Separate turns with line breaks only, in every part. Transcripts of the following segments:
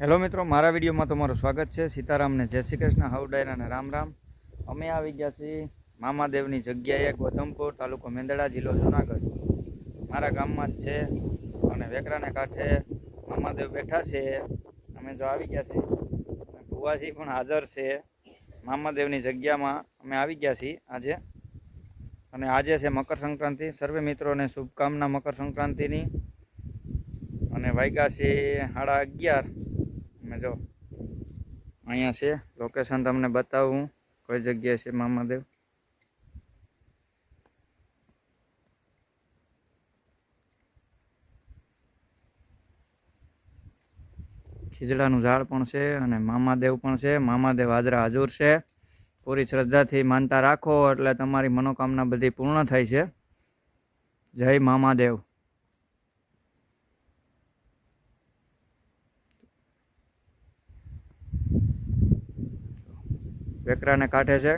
Hello મિત્રો, મારા વિડીયોમાં તમારું સ્વાગત છે. સીતારામને જય શ્રી કૃષ્ણ, હાઉ અને રામ રામ. અમે આવી ગયા છીએ મામાદેવની જગ્યાએ ગોધમપુર તાલુકો મેંદડા જિલ્લો જુનાગઢ. મારા ગામમાં જ છે અને વેકરાને કાંઠે મામાદેવ બેઠા છે. અમે જો આવી ગયા છીએ. ભુવાજી પણ હાજર છે. મામાદેવની જગ્યામાં અમે આવી ગયા છીએ આજે. અને આજે છે મકર સંક્રાંતિ. સર્વે મિત્રોને શુભકામના મકર સંક્રાંતિની. અને વાગ્યા છે સાડા અગિયાર. અમે જો, અહીંયા છે. લોકેશન તમને બતાવું કઈ જગ્યાએ છે મામાદેવ? ખીજડાનું ઝાડ પણ છે અને મામાદેવ પણ છે. મામાદેવ હાજરા હાજર છે. પૂરી શ્રદ્ધાથી માનતા રાખો એટલે તમારી મનોકામના બધી પૂર્ણ થાય છે. જય મામાદેવ. વેકરાને કાંઠે છે.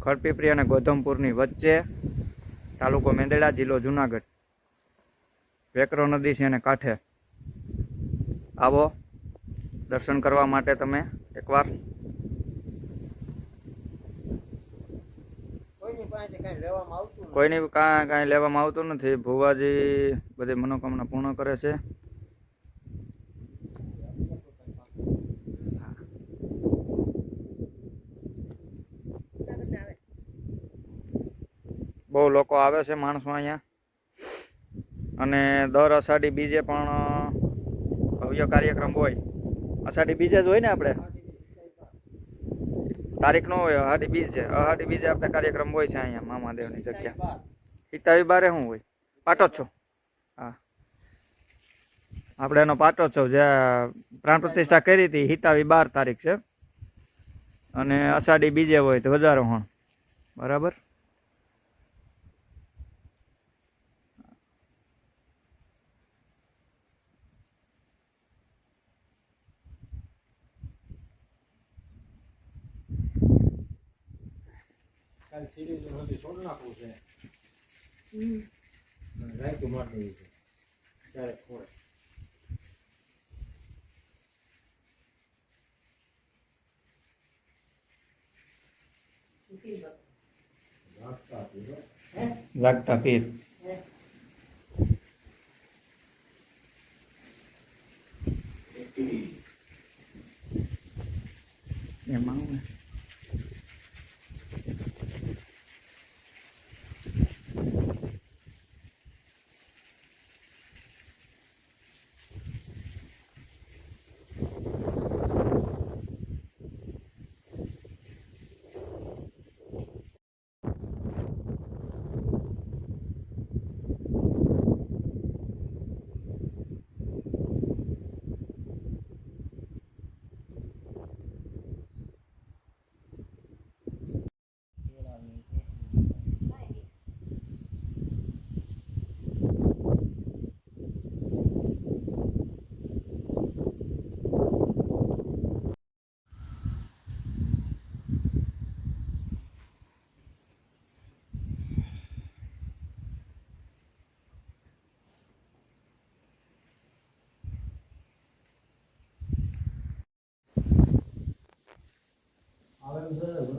ખડપીપરી અને ગોધમપુરની વચ્ચે તાલુકો મેંદડા, જિલ્લો જુનાગઢ. વેકરો નદી છે એને કાંઠે. આવો, દર્શન કરવા માટે તમે એકવાર.
કોઈની કાંઈ
કાંઈ લેવામાં આવતું નથી. ભુવાજી બધી મનોકામના પૂર્ણ કરે છે. બહુ લોકો આવે છે માણસો અહીંયા. અને દર અષાઢી બીજે પણ ભવ્ય કાર્યક્રમ હોય. અષાઢી બીજે જ હોય ને આપણે? તારીખ નો હોય, અહાડી બીજ છે. અહાડી બીજે આપણે કાર્યક્રમ હોય છે અહીંયા મામાદેવની જગ્યા. હિતાવી બારે શું હોય? પાટોત્સવ હા. આપણે એનો પાટોત્સવ જે પ્રાણ પ્રતિષ્ઠા કરી હતી, હિતાવી બાર તારીખ છે. અને અષાઢી બીજે હોય તો વધારો હણ. બરાબર?
કાલ સીડી બધી છોડ નાખવું છે. રાયતું મારી દેવું છે. ત્યારે ખોળે. રાખતા આપી દો.
જાગતા પીર એમાં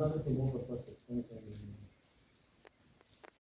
હું ને
આવેલું છે ને